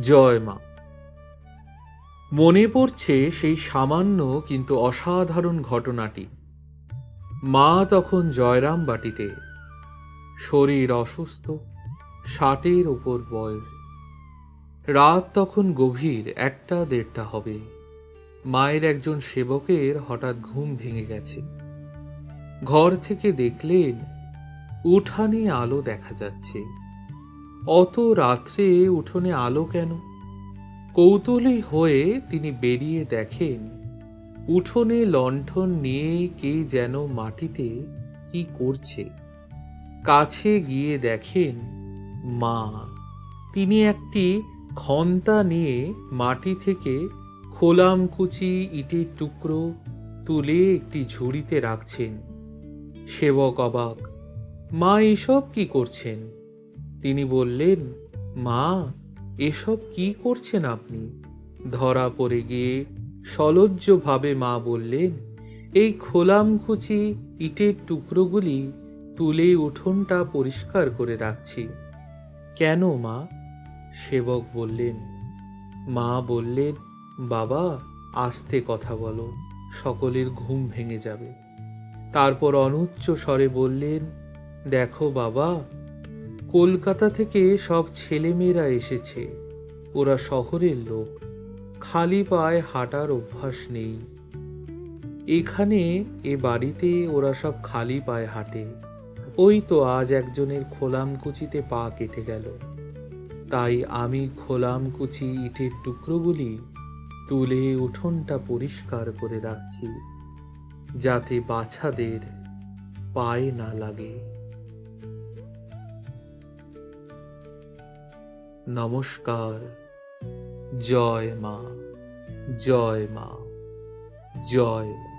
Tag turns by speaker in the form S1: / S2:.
S1: জয় মা। মনে পড়ছে সেই সামান্য কিন্তু অসাধারণ ঘটনাটি। মা তখন জয়রাম বাটিতে। শরীর অসুস্থ, ষাটের ওপর বয়স। রাত তখন গভীর, একটা দেড়টা হবে। মায়ের একজন সেবকের হঠাৎ ঘুম ভেঙে গেছে। ঘর থেকে দেখলেন, উঠানে আলো দেখা যাচ্ছে। অত রাত্রে উঠোনে আলো কেন? কৌতূহলী হয়ে তিনি বেরিয়ে দেখেন, উঠোনে লণ্ঠন নিয়ে কে যেন মাটিতে কি করছে। কাছে গিয়ে দেখেন, মা, তিনি একটি খন্তা নিয়ে মাটি থেকে খোলামকুচি ইটের টুকরো তুলে একটি ঝুড়িতে রাখছেন। সেবক অবাক, মা, এসব কি করছেন? তিনি বললেন, মা, এসব কি করছেন আপনি? ধরা পড়ে গিয়ে সলজ্জভাবে মা বললেন, এই খোলামকুচি ইটের টুকরোগুলি তুলে উঠোনটা পরিষ্কার করে রাখছি। কেন মা? সেবক বললেন, মা বললেন, বাবা, আস্তে কথা বলো, সকলের ঘুম ভেঙে যাবে। তারপর অনুচ্চ স্বরে বললেন, দেখো বাবা কলকাতা থেকে সব ছেলেমেয়েরা এসেছে। ওরা শহরের লোক। খালি পায়ে হাঁটার অভ্যাস নেই। এখানে, এ বাড়িতে ওরা সব খালি পায়ে হাঁটে। ওই তো আজ একজনের খোলামকুচিতে পা কেটে গেল। তাই আমি খোলামকুচি ইটের টুকরোগুলি তুলে উঠোনটা পরিষ্কার করে রাখছি, যাতে বাছাদের পায়ে না লাগে। নমস্কার। জয় মা জয় মা জয় মা।